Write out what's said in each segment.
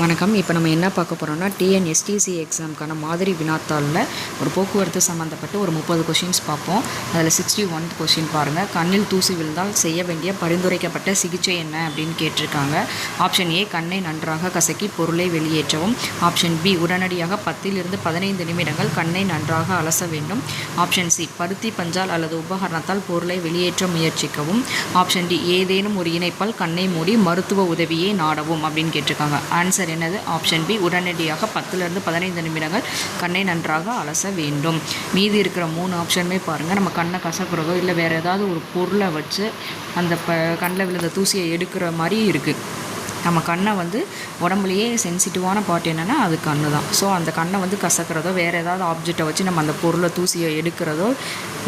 வணக்கம். இப்போ நம்ம என்ன பார்க்க போகிறோம்னா டிஎன்எஸ்டிசி எக்ஸாமுக்கான மாதிரி வினாத்தாளில் ஒரு போக்குவரத்து சம்மந்தப்பட்டு ஒரு முப்பது கொஷின்ஸ் பார்ப்போம். அதில் சிக்ஸ்டி ஒன் கொஷின் பாருங்கள் கண்ணில் தூசி விழுந்தால் செய்ய வேண்டிய பரிந்துரைக்கப்பட்ட சிகிச்சை என்ன அப்படின்னு கேட்டிருக்காங்க. ஆப்ஷன் ஏ கண்ணை நன்றாக கசக்கி பொருளை வெளியேற்றவும். ஆப்ஷன் பி உடனடியாக பத்திலிருந்து பதினைந்து நிமிடங்கள் கண்ணை நன்றாக அலச வேண்டும். ஆப்ஷன் சி பருத்தி பஞ்சால் அல்லது உபகரணத்தால் பொருளை வெளியேற்ற முயற்சிக்கவும். ஆப்ஷன் டி ஏதேனும் ஒரு இணைப்பால் கண்ணை மூடி மருத்துவ உதவியை நாடவும் அப்படின்னு கேட்டிருக்காங்க. ஆன்சர் என்னது? ஆப்ஷன் பி உடனடியாக பத்துலேருந்து பதினைந்து நிமிடங்கள் கண்ணை நன்றாக அலச வேண்டும். மீதி இருக்கிற மூணு ஆப்ஷனுமே பாருங்கள் நம்ம கண்ணை கசக்கிறதோ இல்லை வேறு ஏதாவது ஒரு பொருளை வச்சு அந்த ப கண்ணில் விழுந்த தூசியை எடுக்கிற மாதிரி இருக்குது நம்ம கண்ணை வந்து உடம்புலையே சென்சிட்டிவான பார்ட் என்னென்னா அது கண்ணு தான். ஸோ அந்த கண்ணை வந்து கசக்கிறதோ வேறு ஏதாவது ஆப்ஜெக்டை வச்சு நம்ம அந்த பொருளை தூசியை எடுக்கிறதோ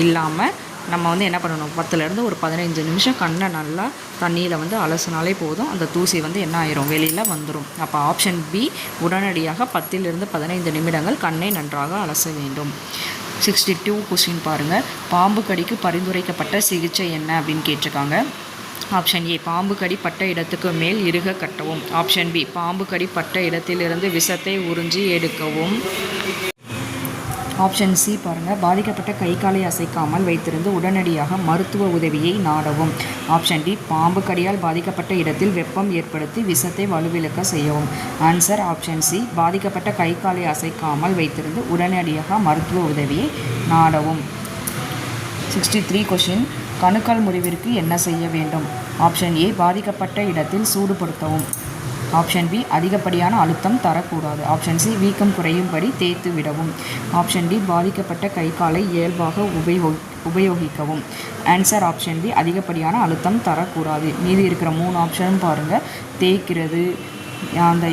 இல்லாமல் நம்ம வந்து என்ன பண்ணணும்? பத்துலேருந்து ஒரு பதினஞ்சு நிமிஷம் கண்ணை நல்லா தண்ணியில் வந்து அலசினாலே போதும். அந்த தூசி வந்து என்ன ஆயிரும்? வெளியில் வந்துடும் அப்போ ஆப்ஷன் பி உடனடியாக பத்திலிருந்து பதினைந்து நிமிடங்கள் கண்ணை நன்றாக அலச வேண்டும். சிக்ஸ்டி டூ கொஸ்டின் பாருங்கள் பாம்பு கடிக்கு பரிந்துரைக்கப்பட்ட சிகிச்சை என்ன அப்படின்னு கேட்டிருக்காங்க. ஆப்ஷன் ஏ பாம்பு கடி பட்ட இடத்துக்கு மேல் இறுக கட்டவும். ஆப்ஷன் பி பாம்பு கடி பட்ட இடத்திலிருந்து விஷத்தை உறிஞ்சி எடுக்கவும். ஆப்ஷன் சி பாருங்கள் பாதிக்கப்பட்ட கை காலை அசைக்காமல் வைத்திருந்து உடனடியாக மருத்துவ உதவியை நாடவும். ஆப்ஷன் டி பாம்பு கடியால் பாதிக்கப்பட்ட இடத்தில் வெப்பம் ஏற்படுத்தி விஷத்தை வலுவிழக்க செய்யவும். ஆன்சர் ஆப்ஷன் சி பாதிக்கப்பட்ட கை காலை அசைக்காமல் வைத்திருந்து உடனடியாக மருத்துவ உதவியை நாடவும். சிக்ஸ்டி த்ரீ கொஷின் கணுக்கால் முறிவிற்கு என்ன செய்ய வேண்டும்? ஆப்ஷன் ஏ பாதிக்கப்பட்ட இடத்தில் சூடுபடுத்தவும். ஆப்ஷன் பி அதிகப்படியான அழுத்தம் தரக்கூடாது. ஆப்ஷன் சி வீக்கம் குறையும்படி தேய்த்து விடவும். ஆப்ஷன் டி பாதிக்கப்பட்ட கை காலை இயல்பாக உபயோகி உபயோகிக்கவும். ஆன்சர் ஆப்ஷன் பி அதிகப்படியான அழுத்தம் தரக்கூடாது. மீதி இருக்கிற மூணு ஆப்ஷனும் பாருங்கள் தேய்க்கிறது அந்த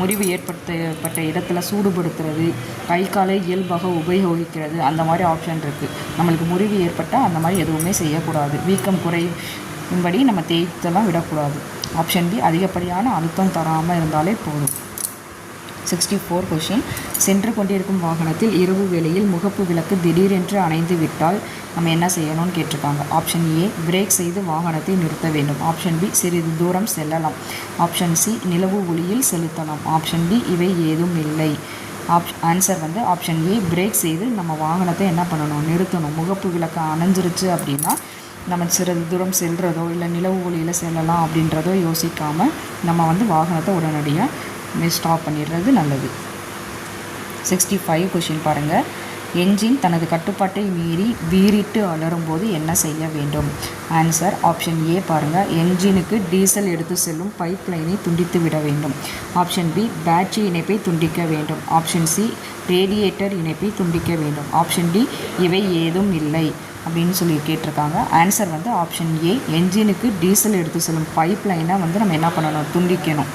முறிவு ஏற்படுத்தப்பட்ட இடத்துல சூடுபடுத்துறது கை காலை இயல்பாக உபயோகிக்கிறது அந்த மாதிரி ஆப்ஷன் இருக்குது நம்மளுக்கு முறிவு ஏற்பட்டால் அந்த மாதிரி எதுவுமே செய்யக்கூடாது. வீக்கம் குறையும்படி நம்ம தேய்த்தெல்லாம் விடக்கூடாது. ஆப்ஷன் பி அதிகப்படியான அழுத்தம் தராமல் இருந்தாலே போதும். சிக்ஸ்டி ஃபோர் கொஷின் சென்று கொண்டிருக்கும் வாகனத்தில் இரவு வேளையில் முகப்பு விளக்கு திடீரென்று அணைந்து விட்டால் நம்ம என்ன செய்யணும்னு கேட்டிருக்காங்க. ஆப்ஷன் ஏ பிரேக் செய்து வாகனத்தை நிறுத்த வேண்டும். ஆப்ஷன் பி சிறிது தூரம் செல்லலாம். ஆப்ஷன் சி நிலவு ஒளியில் செலுத்தலாம். ஆப்ஷன் டி இவை ஏதும் இல்லை. ஆப் ஆன்சர் வந்து ஆப்ஷன் ஏ பிரேக் செய்து நம்ம வாகனத்தை என்ன பண்ணணும்? நிறுத்தணும். முகப்பு விளக்கு அணைஞ்சிருச்சு அப்படின்னா நம்ம சிறிது தூரம் செல்கிறதோ இல்லை நிலவு ஒளியில் செல்லலாம் அப்படின்றதோ யோசிக்காமல் நம்ம வந்து வாகனத்தை உடனடியாக ஸ்டாப் பண்ணிடுறது நல்லது. சிக்ஸ்டி ஃபைவ் கொஷின் பாருங்கள் என்ஜின் தனது கட்டுப்பாட்டை மீறி வீறிட்டு அலரும்போது என்ன செய்ய வேண்டும்? ஆன்சர் ஆப்ஷன் ஏ பாருங்கள் என்ஜினுக்கு டீசல் எடுத்து செல்லும் பைப் லைனை துண்டித்து விட வேண்டும். ஆப்ஷன் பி பேட்டரி இணைப்பை துண்டிக்க வேண்டும். ஆப்ஷன் சி ரேடியேட்டர் இணைப்பை துண்டிக்க வேண்டும். ஆப்ஷன் டி இவை ஏதும் இல்லை. அப்படின்னு சொல்லி கேட்டிருக்காங்க. ஆன்சர் வந்து ஆப்ஷன் ஏ என்ஜினுக்கு டீசல் எடுத்து செல்லும் பைப் லைனை வந்து நம்ம என்ன பண்ணணும்? துண்டிக்கணும்.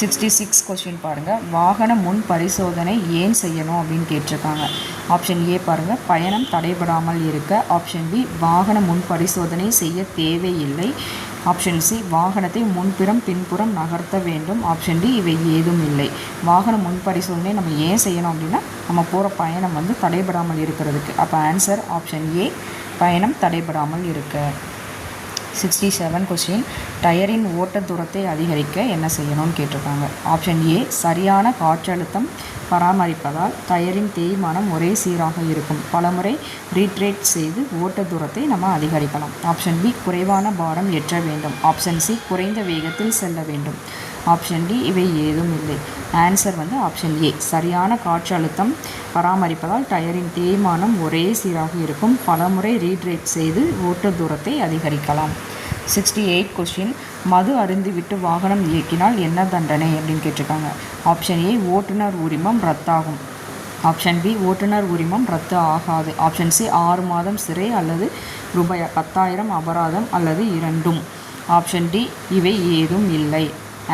சிக்ஸ்டி சிக்ஸ் கொஸ்டின் பாருங்கள் வாகன முன் பரிசோதனை ஏன் செய்யணும் அப்படின்னு கேட்டிருக்காங்க. ஆப்ஷன் ஏ பாருங்கள் பயணம் தடைபடாமல் இருக்க. ஆப்ஷன் பி வாகன முன் பரிசோதனை செய்ய தேவையில்லை. ஆப்ஷன் சி வாகனத்தை முன்புறம் பின்புறம் நகர்த்த வேண்டும். ஆப்ஷன் டி இவை ஏதும் இல்லை. வாகன முன்பரிசோதனை நம்ம ஏன் செய்யணும் அப்படின்னா நம்ம போகிற பயணம் வந்து தடைபடாமல் இருக்கிறதுக்கு. அப்போ ஆன்சர் ஆப்ஷன் ஏ பயணம் தடைபடாமல் இருக்க. சிக்ஸ்டி செவன் கொஸ்டின் டயரின் ஓட்ட தூரத்தை அதிகரிக்க என்ன செய்யணும்னு கேட்டிருக்காங்க. ஆப்ஷன் ஏ சரியான காற்றழுத்தம் பராமரிப்பதால் டயரின் தேய்மானம் ஒரே சீராக இருக்கும். பலமுறை ரீட்ரேட் செய்து ஓட்ட தூரத்தை நம்ம அதிகரிக்கலாம். ஆப்ஷன் பி குறைவான பாரம் ஏற்ற வேண்டும். ஆப்ஷன் சி குறைந்த வேகத்தில் செல்ல வேண்டும். ஆப்ஷன் டி இவை ஏதும் இல்லை. ஆன்சர் வந்து ஆப்ஷன் ஏ சரியான காற்றழுத்தம் பராமரிப்பதால் டயரின் தேய்மானம் ஒரே சீராக இருக்கும். பலமுறை ரீட்ரேட் செய்து ஓட்ட தூரத்தை அதிகரிக்கலாம். சிக்ஸ்டி எயிட் கொஷின் மது அருந்திவிட்டு வாகனம் இயக்கினால் என்ன தண்டனை அப்படின்னு கேட்டிருக்காங்க. ஆப்ஷன் ஏ ஓட்டுநர் உரிமம் ரத்தாகும். ஆப்ஷன் பி ஓட்டுநர் உரிமம் ரத்து ஆகாது. ஆப்ஷன் சி ஆறு மாதம் சிறை அல்லது ரூபாய் பத்தாயிரம் அபராதம் அல்லது இரண்டும். ஆப்ஷன் டி இவை ஏதும் இல்லை.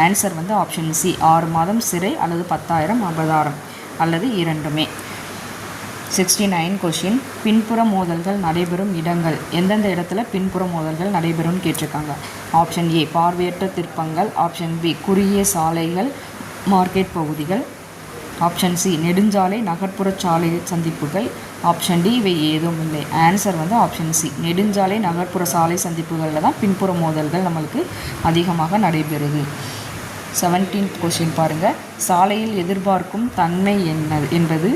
ஆன்சர் வந்து ஆப்ஷன் சி ஆறு மாதம் சிறை அல்லது பத்தாயிரம் அபராதம் அல்லது இரண்டுமே. சிக்ஸ்டி நைன் கொஷின் பின்புற மோதல்கள் நடைபெறும் இடங்கள். எந்தெந்த இடத்துல பின்புற மோதல்கள் நடைபெறும்னு கேட்டிருக்காங்க? ஆப்ஷன் ஏ பார்வையற்ற திருப்பங்கள். ஆப்ஷன் பி குறுகிய சாலைகள் மார்க்கெட் பகுதிகள். ஆப்ஷன் சி நெடுஞ்சாலை நகர்ப்புற சாலை சந்திப்புகள். ஆப்ஷன் டி இவை ஏதும் இல்லை. ஆன்சர் வந்து ஆப்ஷன் சி நெடுஞ்சாலை நகர்ப்புற சாலை சந்திப்புகளில் தான் பின்புற மோதல்கள் நம்மளுக்கு அதிகமாக நடைபெறுது. செவன்டீன்த் கொஷின் பாருங்கள் சாலையில் எதிர்பார்க்கும் தன்மை என்ன என்பது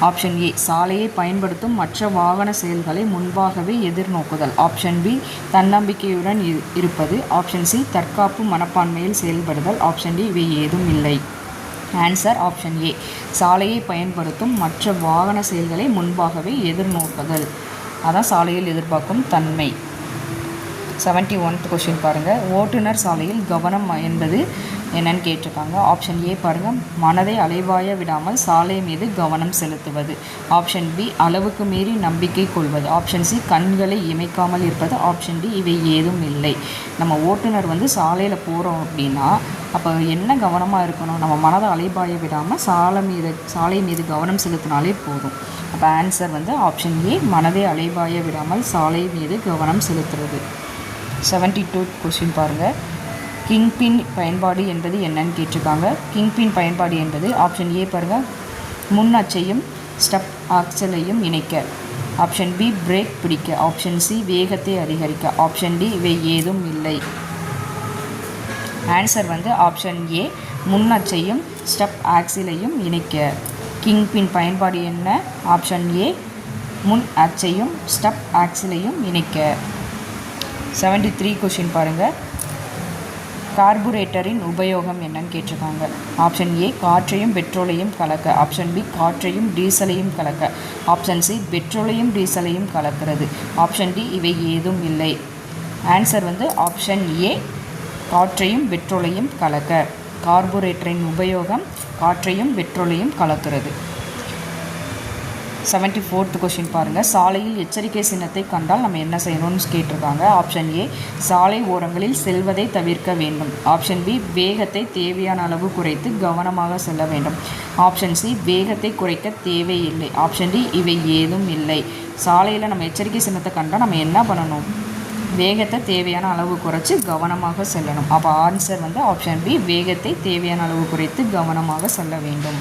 ஆப்ஷன் ஏ சாலையை பயன்படுத்தும் மற்ற வாகன செயல்களை முன்பாகவே எதிர்நோக்குதல். ஆப்ஷன் பி தன்னம்பிக்கையுடன் இரு- இருப்பது. ஆப்ஷன் சி தற்காப்பு மனப்பான்மையில் செயல்படுதல். ஆப்ஷன் டி இவை ஏதும் இல்லை. ஆன்சர் ஆப்ஷன் ஏ சாலையை பயன்படுத்தும் மற்ற வாகன செயல்களை முன்பாகவே எதிர்நோக்குதல். அதான் சாலையில் எதிர்பார்க்கும் தன்மை. செவன்ட்டி ஒன்த் கொஷின் பாருங்கள் ஓட்டுநர் சாலையில் கவனம் என்பது என்னன்னு கேட்டிருக்காங்க. ஆப்ஷன் ஏ பாருங்கள் மனதை அலைவாய விடாமல் சாலை மீது கவனம் செலுத்துவது. ஆப்ஷன் பி அளவுக்கு மீறி நம்பிக்கை கொள்வது. ஆப்ஷன் சி கண்களை இமைக்காமல் இருப்பது. ஆப்ஷன் டி இவை ஏதும் இல்லை. நம்ம ஓட்டுநர் வந்து சாலையில் போகிறோம் அப்படின்னா அப்போ என்ன கவனமாக இருக்கணும்? நம்ம மனதை அலைபாய விடாமல் சாலை மீது சாலை மீது கவனம் செலுத்தினாலே போதும். அப்போ ஆன்சர் வந்து ஆப்ஷன் ஏ மனதை அலைபாய விடாமல் சாலை மீது கவனம் செலுத்துறது. செவன்ட்டி டூ கொஸ்டின் பாருங்கள் கிங்பின் பயன்பாடு என்பது என்னன்னு கேட்டிருக்காங்க. கிங்பின் பயன்பாடு என்பது ஆப்ஷன் ஏ பாருங்கள் முன் அச்சையும் ஸ்டப் ஆக்சலையும் இணைக்க. ஆப்ஷன் பி பிரேக் பிடிக்க. ஆப்ஷன் சி வேகத்தை அதிகரிக்க. ஆப்ஷன் டி இவை ஏதும் இல்லை. ஆன்சர் வந்து ஆப்ஷன் ஏ முன் அச்சையும் ஸ்டப் ஆக்சிலையும் இணைக்க. கிங்பின் பயன்பாடு என்ன? ஆப்ஷன் ஏ முன் அச்சையும் ஸ்டப் ஆக்சிலையும் இணைக்க. செவன்ட்டி த்ரீ கொஷின் பாருங்கள் கார்புரேட்டரின் உபயோகம் என்னன்னு கேட்டிருக்காங்க. ஆப்ஷன் ஏ காற்றையும் பெட்ரோலையும் கலக்க. ஆப்ஷன் பி காற்றையும் டீசலையும் கலக்க. ஆப்ஷன் சி பெட்ரோலையும் டீசலையும் கலக்கிறது. ஆப்ஷன் டி இவை ஏதும் இல்லை. ஆன்சர் வந்து ஆப்ஷன் ஏ காற்றையும் பெட்ரோலையும் கலக்க. கார்புரேட்டரின் உபயோகம் காற்றையும் பெட்ரோலையும் கலக்கிறது. செவன்ட்டி ஃபோர்த் கொஷின் பாருங்கள் சாலையில் எச்சரிக்கை சின்னத்தை கண்டால் நம்ம என்ன செய்யணும்னு கேட்டிருக்காங்க. ஆப்ஷன் ஏ சாலை ஓரங்களில் செல்வதை தவிர்க்க வேண்டும். ஆப்ஷன் பி வேகத்தை தேவையான அளவு குறைத்து கவனமாக செல்ல வேண்டும். ஆப்ஷன் சி வேகத்தை குறைக்க தேவையில்லை. ஆப்ஷன் டி இவை ஏதும் இல்லை. சாலையில் நம்ம எச்சரிக்கை சின்னத்தை கண்டால் நம்ம என்ன பண்ணணும்? வேகத்தை தேவையான அளவு குறைச்சி கவனமாக செல்லணும். அப்போ ஆன்சர் வந்து ஆப்ஷன் பி வேகத்தை தேவையான அளவு குறைத்து கவனமாக செல்ல வேண்டும்.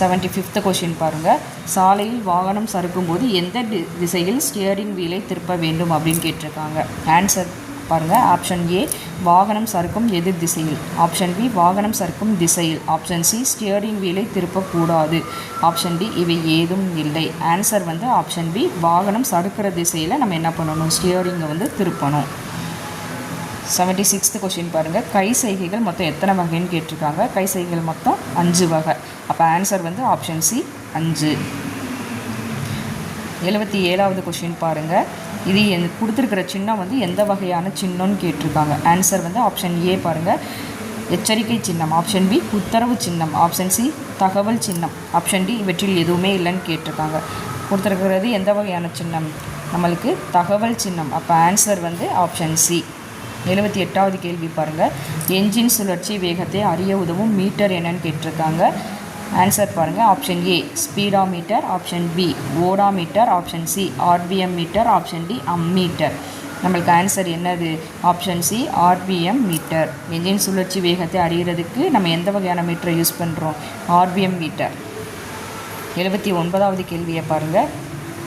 செவன்ட்டி ஃபிஃப்த் கொஷின் பாருங்கள் சாலையில் வாகனம் சறுக்கும்போது எந்த தி- திசையில் ஸ்டியரிங் வீலை திருப்ப வேண்டும் அப்படின்னு கேட்டிருக்காங்க. ஆன்சர் பாருங்கள் ஆப்ஷன் ஏ வாகனம் சறுக்கும் எதிர் திசையில். ஆப்ஷன் பி வாகனம் சறுக்கும் திசையில். ஆப்ஷன் சி ஸ்டியரிங் வீலை திருப்பக்கூடாது. ஆப்ஷன் டி இவை ஏதும் இல்லை. ஆன்சர் வந்து ஆப்ஷன் பி வாகனம் சறுக்கிற திசையில் நம்ம என்ன பண்ணணும்? ஸ்டியரிங்கை வந்து திருப்பணும். செவன்ட்டி சிக்ஸ்த்து கொஷின் பாருங்கள் கை செய்கைகள் மொத்தம் எத்தனை வகைன்னு கேட்டிருக்காங்க. கை செய்கைகள் மொத்தம் அஞ்சு வகை. அப்போ ஆன்சர் வந்து ஆப்ஷன் சி அஞ்சு. எழுபத்தி ஏழாவது கொஷின் பாருங்கள் இது என் கொடுத்துருக்கிற சின்னம் வந்து எந்த வகையான சின்னம்னு கேட்டிருக்காங்க. ஆன்சர் வந்து ஆப்ஷன் ஏ பாருங்கள் எச்சரிக்கை சின்னம் ஆப்ஷன் பி உத்தரவு சின்னம் ஆப்ஷன் சி தகவல் சின்னம் ஆப்ஷன் டி இவற்றில் எதுவுமே இல்லைன்னு கேட்டிருக்காங்க. கொடுத்துருக்கிறது எந்த வகையான சின்னம்? நம்மளுக்கு தகவல் சின்னம். அப்போ ஆன்சர் வந்து ஆப்ஷன் சி எழுபத்தி எட்டாவது கேள்வி பாருங்கள் என்ஜின் சுழற்சி வேகத்தை அறிய உதவும் மீட்டர் என்னன்னு கேட்டிருக்காங்க. ஆன்சர் பாருங்கள் option A speedometer option B odometer option C RPM meter. Option D ammeter. நம்மளுக்கு ஆன்சர் என்னது? Option C RPM meter. Engine சுழற்சி வேகத்தை அறியறதுக்கு நம்ம எந்த வகையான மீட்டரை யூஸ் பண்ணுறோம் ஆர்பிஎம் மீட்டர். எழுபத்தி ஒன்பதாவது கேள்வியை பாருங்கள்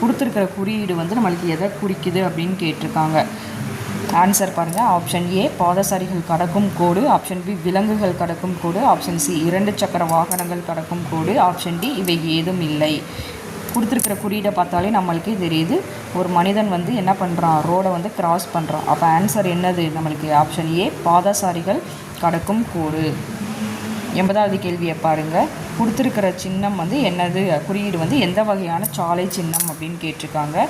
கொடுத்துருக்கிற குறியீடு வந்து நம்மளுக்கு எதை குறிக்குது அப்படின்னு கேட்டிருக்காங்க. ஆன்சர் பாருங்கள் ஆப்ஷன் ஏ பாதசாரிகள் கடக்கும் கோடு. ஆப்ஷன் பி விலங்குகள் கடக்கும் கோடு. ஆப்ஷன் சி இரண்டு சக்கர வாகனங்கள் கடக்கும் கோடு. ஆப்ஷன் டி இவை ஏதும் இல்லை. கொடுத்துருக்கிற குறியீடை பார்த்தாலே நம்மளுக்கே தெரியுது. ஒரு மனிதன் வந்து என்ன பண்ணுறான் ரோடை வந்து கிராஸ் பண்ணுறான் அப்போ ஆன்சர் என்னது நம்மளுக்கு? ஆப்ஷன் ஏ பாதசாரிகள் கடக்கும் கோடு. எண்பதாவது கேள்வியை பாருங்கள் கொடுத்துருக்கிற சின்னம் வந்து என்னது? குறியீடு வந்து எந்த வகையான சாலை சின்னம் அப்படின்னு கேட்டிருக்காங்க.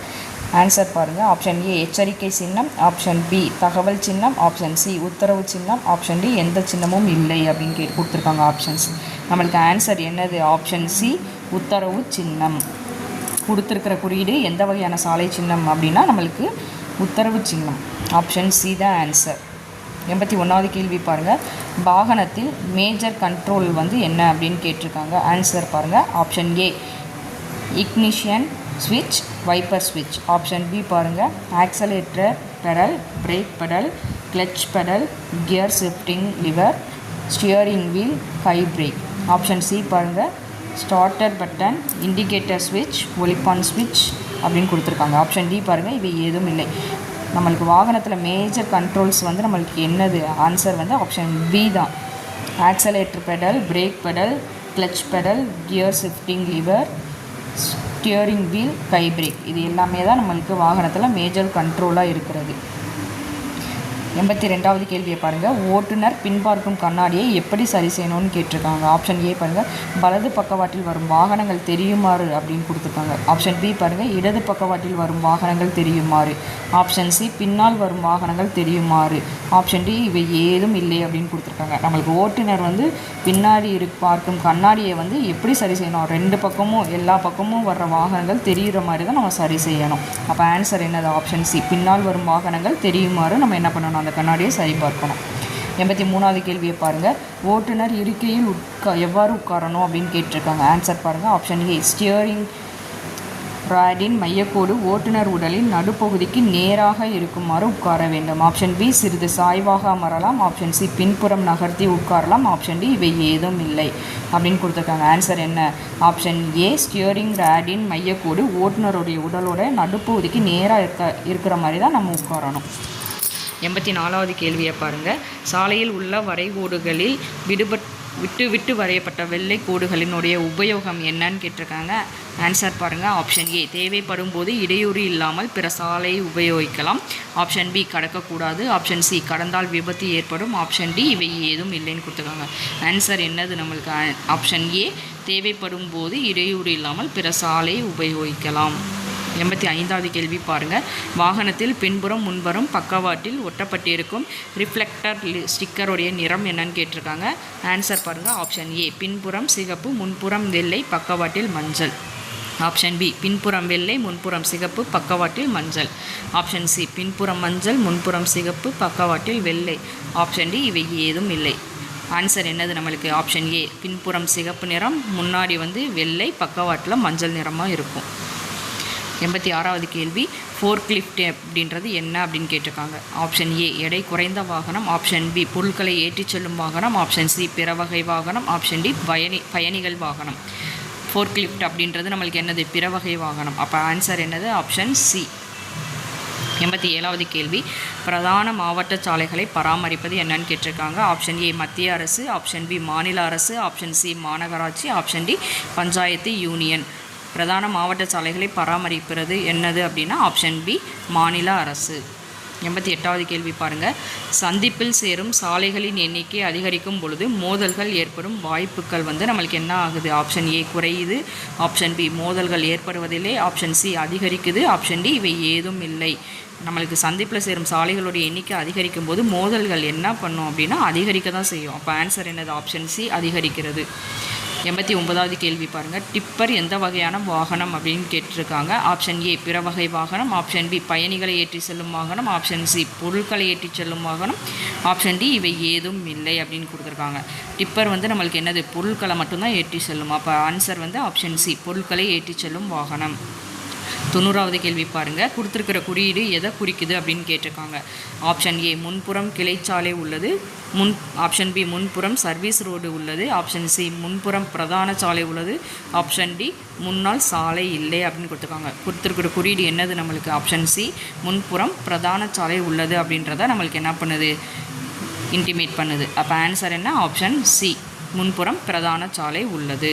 ஆன்சர் பாருங்கள் ஆப்ஷன் ஏ எச்சரிக்கை சின்னம். ஆப்ஷன் பி தகவல் சின்னம். ஆப்ஷன் சி உத்தரவு சின்னம். ஆப்ஷன் டி எந்த சின்னமும் இல்லை அப்படின்னு கேட்டு கொடுத்துருக்காங்க ஆப்ஷன்ஸ் நம்மளுக்கு ஆன்சர் என்னது? ஆப்ஷன் சி உத்தரவு சின்னம். கொடுத்துருக்கிற குறியீடு எந்த வகையான சாலை சின்னம் அப்படின்னா நம்மளுக்கு உத்தரவு சின்னம். ஆப்ஷன் சி தான் ஆன்சர் எண்பத்தி ஒன்றாவது கேள்வி பாருங்கள் வாகனத்தில் மேஜர் கண்ட்ரோல் வந்து என்ன அப்படின்னு கேட்டிருக்காங்க? ஆன்சர் பாருங்கள் ஆப்ஷன் ஏ இக்னிஷியன் ஸ்விட்ச் வைப்பர் ஸ்விட்ச். ஆப்ஷன் பி பாருங்கள் accelerator pedal brake pedal clutch pedal gear shifting lever steering wheel கை பிரேக் ஆப்ஷன் சி பாருங்கள் ஸ்டார்டர் பட்டன் இண்டிகேட்டர் ஸ்விட்ச் ஒலிப்பான் ஸ்விட்ச் அப்படின்னு கொடுத்துருக்காங்க. ஆப்ஷன் டி பாருங்கள் இவை ஏதும் இல்லை. நம்மளுக்கு வாகனத்தில் மேஜர் கண்ட்ரோல்ஸ் வந்து நம்மளுக்கு என்னது? ஆன்சர் வந்து ஆப்ஷன் பி தான். Accelerator pedal brake pedal clutch pedal gear shifting lever steering wheel கை பிரேக் இது எல்லாமே தான் நம்மளுக்கு வாகனத்தில் மேஜர் கண்ட்ரோலாக இருக்கிறது. எண்பத்தி ரெண்டாவது கேள்வியை பாருங்கள் ஓட்டுநர் பின்பார்க்கும் கண்ணாடியை எப்படி சரி செய்யணும்னு கேட்டிருக்காங்க. ஆப்ஷன் ஏ பாருங்கள் வலது பக்கவாட்டில் வரும் வாகனங்கள் தெரியுமாறு அப்படின்னு கொடுத்துருக்காங்க. ஆப்ஷன் பி பாருங்கள் இடது பக்கவாட்டில் வரும் வாகனங்கள் தெரியுமாறு. ஆப்ஷன் சி பின்னால் வரும் வாகனங்கள் தெரியுமாறு. ஆப்ஷன் டி இவை ஏதும் இல்லை அப்படின்னு கொடுத்துருக்காங்க. நம்மளுக்கு ஓட்டுநர் வந்து பின்னாடி இரு பார்க்கும் கண்ணாடியை வந்து எப்படி சரி செய்யணும்? ரெண்டு பக்கமும் எல்லா பக்கமும் வர்ற வாகனங்கள் தெரிகிற மாதிரி தான் நம்ம சரி செய்யணும். அப்போ ஆன்சர் என்னது? ஆப்ஷன் சி பின்னால் வரும் வாகனங்கள் தெரியுமாறு நம்ம என்ன பண்ணணும்? அந்த கண்ணாடியை சரி பார்க்கணும். எண்பத்தி மூணாவது கேள்வியை பாருங்கள் ஓட்டுநர் இருக்கையில் உட்கா எவ்வாறு உட்காரணும் அப்படின்னு கேட்டிருக்காங்க. ஆன்சர் பாருங்கள் ஆப்ஷன் ஏ ஸ்டியரிங் ராடின் மையக்கோடு ஓட்டுநர் உடலின் நடுப்பகுதிக்கு நேராக இருக்குமாறு உட்கார வேண்டும். ஆப்ஷன் பி சிறிது சாய்வாக அமரலாம். ஆப்ஷன் சி பின்புறம் நகர்த்தி உட்காரலாம். ஆப்ஷன் டி இவை ஏதும் இல்லை அப்படின்னு கொடுத்துருக்காங்க. ஆன்சர் என்ன? ஆப்ஷன் ஏ ஸ்டியரிங் ராடின் மையக்கோடு ஓட்டுநருடைய உடலோட நடுப்பகுதிக்கு நேராக இருக்க இருக்கிற மாதிரி தான் நம்ம உட்காரணும். எண்பத்தி நாலாவது கேள்வியை பாருங்கள் சாலையில் உள்ள வரைகோடுகளில் விடுபட் விட்டு விட்டு வரையப்பட்ட வெள்ளை கோடுகளினுடைய உபயோகம் என்னன்னு கேட்டிருக்காங்க. ஆன்சர் பாருங்கள் ஆப்ஷன் ஏ தேவைப்படும் போது இடையூறு இல்லாமல் பிற சாலையை உபயோகிக்கலாம். ஆப்ஷன் பி கடக்கக்கூடாது. ஆப்ஷன் சி கடந்தால் விபத்து ஏற்படும். ஆப்ஷன் டி இவை ஏதும் இல்லைன்னு கொடுத்துருக்காங்க. ஆன்சர் என்னது நம்மளுக்கு? ஆப்ஷன் ஏ தேவைப்படும் போது இடையூறு இல்லாமல் பிற சாலையை உபயோகிக்கலாம். எண்பத்தி ஐந்தாவது கேள்வி பாருங்கள் வாகனத்தில் பின்புறம் முன்புறம் பக்கவாட்டில் ஒட்டப்பட்டிருக்கும் ரிஃப்ளெக்டர் ஸ்டிக்கருடைய நிறம் என்னன்னு கேட்டிருக்காங்க. ஆன்சர் பாருங்கள் ஆப்ஷன் ஏ பின்புறம் சிகப்பு முன்புறம் வெள்ளை பக்கவாட்டில் மஞ்சள். ஆப்ஷன் பி பின்புறம் வெள்ளை முன்புறம் சிகப்பு பக்கவாட்டில் மஞ்சள். ஆப்ஷன் சி பின்புறம் மஞ்சள் முன்புறம் சிகப்பு பக்கவாட்டில் வெள்ளை. ஆப்ஷன் டி இவை ஏதும் இல்லை. ஆன்சர் என்னது நம்மளுக்கு? ஆப்ஷன் ஏ பின்புறம் சிகப்பு நிறம் முன்னாடி வந்து வெள்ளை பக்கவாட்டில் மஞ்சள் நிறமாக இருக்கும். எண்பத்தி ஆறாவது கேள்வி ஃபோர்க் லிஃப்ட் அப்படின்றது என்ன அப்படின்னு கேட்டிருக்காங்க. ஆப்ஷன் ஏ எடை குறைந்த வாகனம். ஆப்ஷன் பி பொருட்களை ஏற்றிச் செல்லும் வாகனம். ஆப்ஷன் சி பிற வகை வாகனம். ஆப்ஷன் டி பயணி பயணிகள் வாகனம். ஃபோர்க் லிஃப்ட் அப்படின்றது நம்மளுக்கு என்னது? பிற வகை வாகனம். அப்போ ஆன்சர் என்னது? ஆப்ஷன் சி எண்பத்தி ஏழாவது கேள்வி பிரதான மாவட்ட சாலைகளை பராமரிப்பது என்னன்னு கேட்டிருக்காங்க. ஆப்ஷன் ஏ மத்திய அரசு. ஆப்ஷன் பி மாநில அரசு. ஆப்ஷன் சி மாநகராட்சி. ஆப்ஷன் டி பஞ்சாயத்து யூனியன் பிரதான மாவட்ட சாலைகளை பராமரிப்பது என்னது அப்படின்னா ஆப்ஷன் பி மாநில அரசு. எண்பத்தி எட்டாவது கேள்வி பாருங்கள் சந்திப்பில் சேரும் சாலைகளின் எண்ணிக்கை அதிகரிக்கும் பொழுது மோதல்கள் ஏற்படும் வாய்ப்புகள் வந்து நம்மளுக்கு என்ன ஆகுது? ஆப்ஷன் ஏ குறையுது. ஆப்ஷன் பி மோதல்கள் ஏற்படுவதில்லை. ஆப்ஷன் சி அதிகரிக்குது. ஆப்ஷன் டி இவை ஏதும் இல்லை. நம்மளுக்கு சந்திப்பில் சேரும் சாலைகளுடைய எண்ணிக்கை அதிகரிக்கும் போது மோதல்கள் என்ன பண்ணும் அப்படின்னா அதிகரிக்க தான் செய்யும். அப்போ ஆன்சர் என்னது? ஆப்ஷன் சி அதிகரிக்கிறது. எண்பத்தி ஒன்பதாவது கேள்வி பாருங்கள் டிப்பர் எந்த வகையான வாகனம் அப்படின்னு கேட்டிருக்காங்க. ஆப்ஷன் ஏ பிற வகை வாகனம். ஆப்ஷன் பி பயணிகளை ஏற்றி செல்லும் வாகனம். ஆப்ஷன் சி பொருட்களை ஏற்றி செல்லும் வாகனம். ஆப்ஷன் டி இவை ஏதும் இல்லை அப்படின்னு கொடுத்துருக்காங்க. டிப்பர் வந்து நம்மளுக்கு என்னது? பொருட்களை மட்டும்தான் ஏற்றி செல்லும். அப்போ ஆன்சர் வந்து ஆப்ஷன் சி பொருட்களை ஏற்றி செல்லும் வாகனம். தொண்ணூறாவது கேள்வி பாருங்கள் கொடுத்துருக்கிற குறியீடு எதை குறிக்குது அப்படின்னு கேட்டிருக்காங்க. ஆப்ஷன் ஏ முன்புறம் கிளைச்சாலை உள்ளது. முன் ஆப்ஷன் பி முன்புறம் சர்வீஸ் ரோடு உள்ளது. ஆப்ஷன் சி முன்புறம் பிரதான சாலை உள்ளது. ஆப்ஷன் டி முன்னால் சாலை இல்லை அப்படின்னு கொடுத்துருக்காங்க. கொடுத்துருக்கிற குறியீடு என்னது நம்மளுக்கு? ஆப்ஷன் சி முன்புறம் பிரதான சாலை உள்ளது அப்படின்றத நம்மளுக்கு என்ன பண்ணுது? இன்டிமேட் பண்ணுது. அப்போ ஆன்சர் என்ன? ஆப்ஷன் சி முன்புறம் பிரதான சாலை உள்ளது.